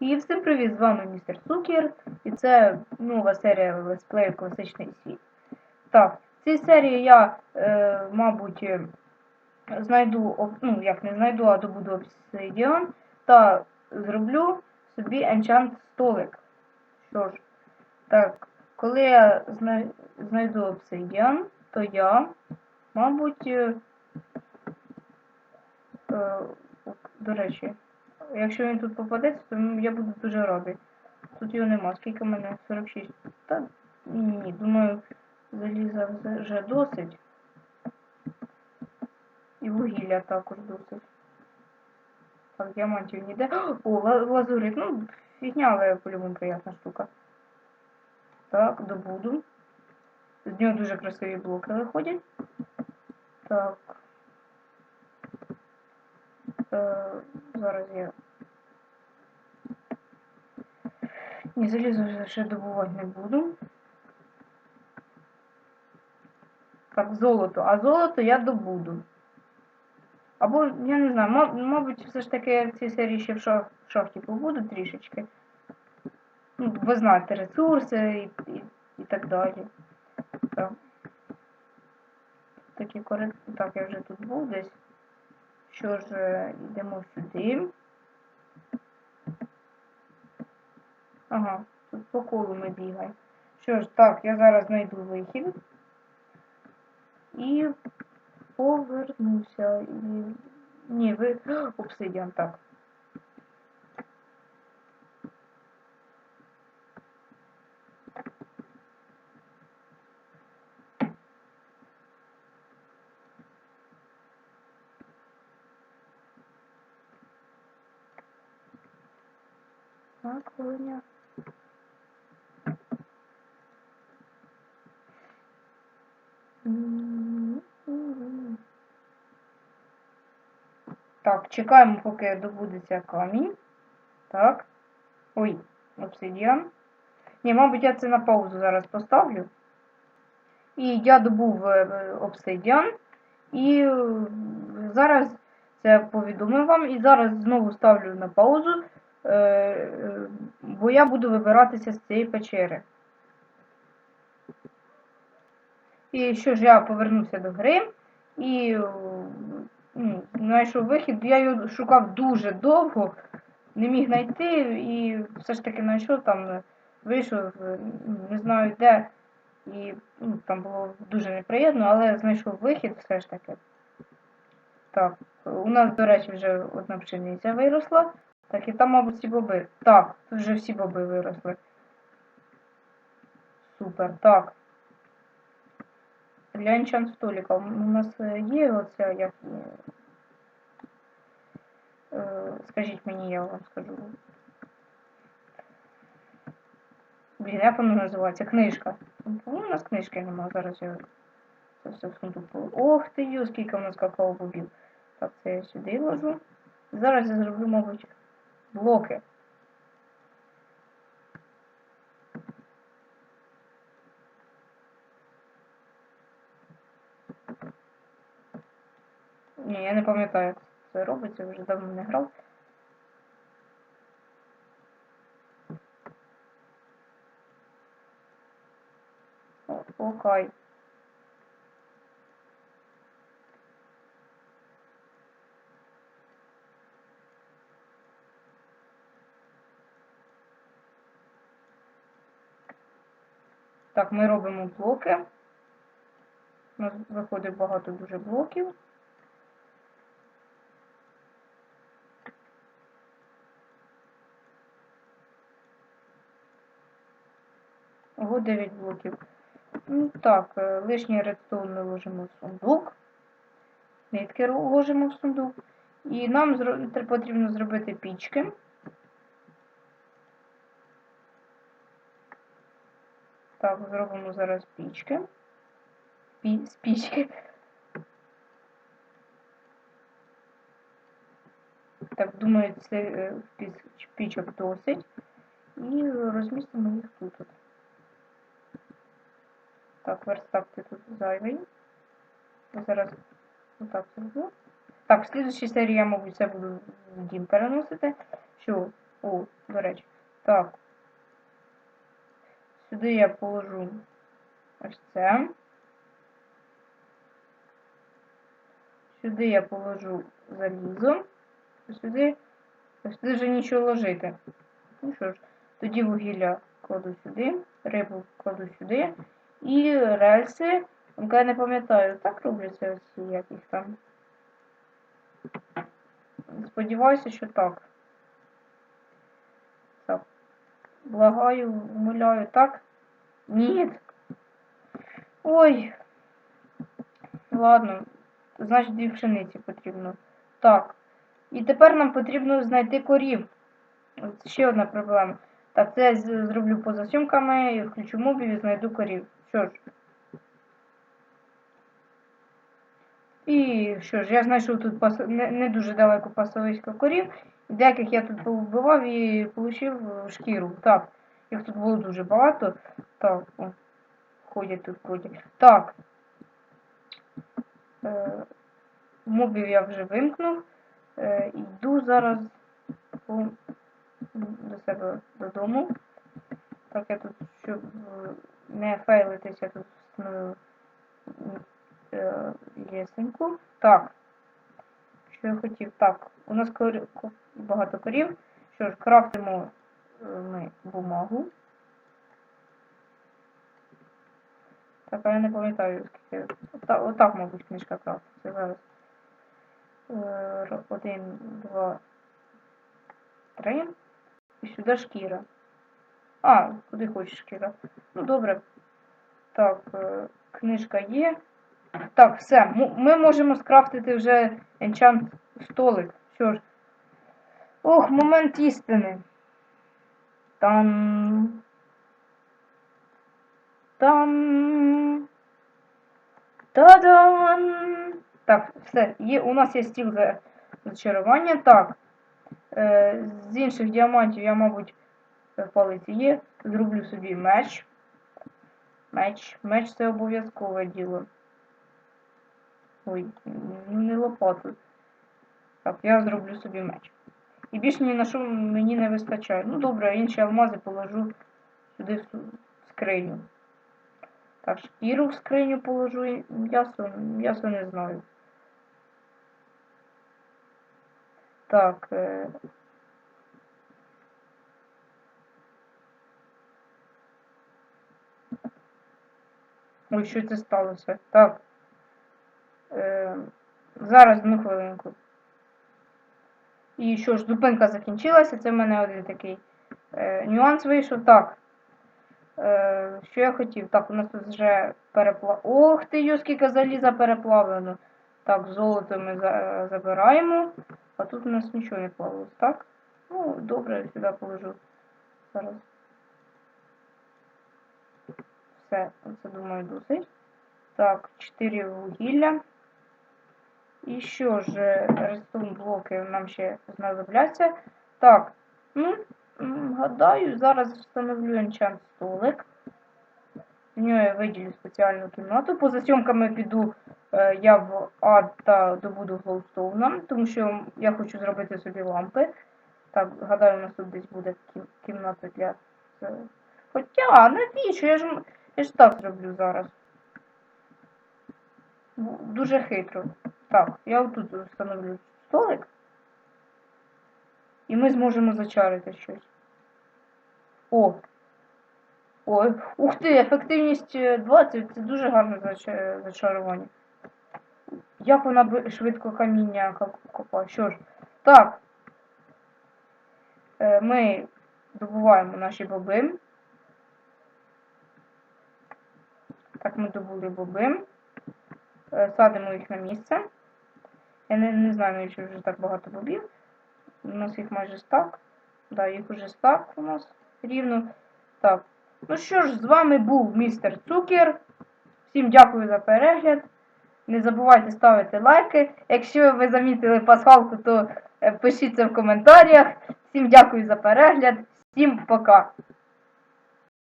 І всім привіт, з вами містер Цукер, і це нова серія летсплею Класичний світ. Так, в цій серії я, е, мабуть, е, знайду, ну, як не знайду, а добуду обсидіан та зроблю собі енчант столик. Що ж, так, коли я зна- знайду обсидіан, то я, мабуть, е, е, до речі, Якщо він тут попадеться, то я буду дуже радий. Тут його нема. Скільки в мене? 46. Та ні, думаю, заліза вже досить. І вугілля також досить. Так, діамантів ніде. О, лазурит. Ну, фігня, але по-любому приятна штука. Так, добуду. З нього дуже красиві блоки виходять. Так. Е, зараз я Ні, залізо ще добувати не буду. Так, золото. А золото я добуду. Або, я не знаю, мабуть, все ж таки в цій серії ще в шах- шахті побуду трішечки. Ну, ви знаєте, ресурси і, і, і так далі. Так. Такі корик... Так, я вже тут був десь. Що ж, е, йдемо сюди. Ага, тут по колу ми бігаємо. Що ж, так, я зараз знайду вихід. І повернуся. І... Ні, ви. Обсидіан, так. Оля. Так, чекаємо, поки добудеться камінь. Так. Ой, обсидіан. Ні, мабуть, я це на паузу зараз поставлю. І я добув е, обсидіан. І е, зараз це повідомив вам. І зараз знову ставлю на паузу, бо я буду вибиратися з цієї печери. І що ж, я повернувся до гри і е, ну, знайшов вихід. Я його шукав дуже довго, не міг знайти, і все ж таки знайшов там, е, вийшов, е, не знаю де. І ну, там було дуже неприємно, але знайшов вихід все ж таки. Так, у нас, до речі, вже одна пшениця виросла. Так, і там, мабуть, всі боби. Так, тут вже всі боби виросли. Супер, так. Для енчант століка у нас е, є оця, як. е, Скажіть мені, я вам скажу. Блін, як воно називається? Книжка. Ну, у нас книжки нема, зараз я це все в сундук. Ох ти ю, скільки в нас какао бобів. Так, це я сюди вложу. Зараз я зроблю, мабуть, блоки. Ні, я не пам'ятаю, як це робиться, вже давно не грав. О, Окей. Так, ми робимо блоки. У нас виходить багато дуже блоків. Ого, 9 блоків. Ну так, е, лишній редстоун ми ложимо в сундук. Нитки ложимо в сундук. І нам потрібно зробити пічки. Так, зробимо зараз пічки. Пі, з пічки. Так, думаю, це е, пічок досить. І розмістимо їх тут. Так, верстак тут зайвий. Я зараз отак зроблю. Так, в слідчій серії я, мабуть, це буду в дім переносити. Що О, до речі. Так. Сюди я положу ось це. Сюди я положу залізо. Сюди, сюди вже нічого ложити. Ну що ж, тоді вугілля кладу сюди, рибу кладу сюди. І рельси, я не пам'ятаю, так робляться оці, як їх там. Сподіваюся, що. Так. Благаю, умоляю, так? Ні. Ой. Ладно. Значить, дві пшениці потрібно. Так. І тепер нам потрібно знайти корів. От ще одна проблема. Так, це я зроблю поза сьомками, і включу мобів і знайду корів. Що ж. І що ж, я знайшов тут пас... не, не дуже далеко пасовисько корів. Деяких я тут повбивав і отримав шкіру. Так, їх тут було дуже багато. Так, о, ходять тут ходять. Так. Е, мобів я вже вимкнув. Е, йду зараз по, до себе додому. Так, я тут, щоб не фейлитися, я тут встановив е, лесенку. Так. Що я хотів? Так, у нас корі... ко- багато корів. Що ж, крафтимо е, ми бумагу. Так, а я не пам'ятаю, скільки. Ота- Отак, мабуть, книжка крафтиться зараз. Е, Один, два, три. І сюди шкіра. А, куди хочеш шкіра. Ну, добре. Так, е, книжка є. Так, все. Ми можемо скрафтити вже енчант столик. Що ж. Ох, момент істини. Там. Там. Та-дам! Так, все. Є, у нас є стіл за зачарування. Так. Е, з інших діамантів я, мабуть, е, палиці є. Зроблю собі меч. Меч. Меч це обов'язкове діло. Ой, ну не лопату. Так, я зроблю собі меч. І більше ні на що мені не вистачає. Ну добре, інші алмази положу сюди в скриню. Так, шкіру в скриню положу, і м'ясо, м'ясо не знаю. Так. Е... Ой, що це сталося? Так. Е... Зараз одну хвилинку. І що ж, зупинка закінчилася. Це в мене один такий е, нюанс вийшов. Так. Е, що я хотів? Так, у нас тут вже переплав. Ох ти, йо, скільки заліза переплавлено. Так, золото ми за... забираємо. А тут у нас нічого не плавилось, так? Ну, добре, я сюди положу. Зараз. Все, це думаю досить. Так, 4 вугілля. І що ж, рестун блоки нам ще знадобляться. Так, ну, гадаю, зараз встановлю енчант столик. В нього я виділю спеціальну кімнату. Поза зйомками піду е, я в ад та добуду голстоуна, тому що я хочу зробити собі лампи. Так, гадаю, у нас тут десь буде кім- кімната для. е, Хоча, навіщо? Я ж, я ж так зроблю зараз. Дуже хитро. Так, я отут встановлю столик. І ми зможемо зачарити щось. О! Ой, ух ти, ефективність е, 20, це дуже гарне зачарування. Як вона швидко каміння копає. Що ж, так. Е, Ми добуваємо наші боби. Так, ми добули боби. Е, Садимо їх на місце. Я не, не знаю, навіщо вже так багато бобів. У нас їх майже стак. Да, їх уже стак у нас рівно. Так. Ну що ж, з вами був містер Цукер. Всім дякую за перегляд. Не забувайте ставити лайки. Якщо ви замітили пасхалку, то е, пишіть це в коментарях. Всім дякую за перегляд. Всім пока.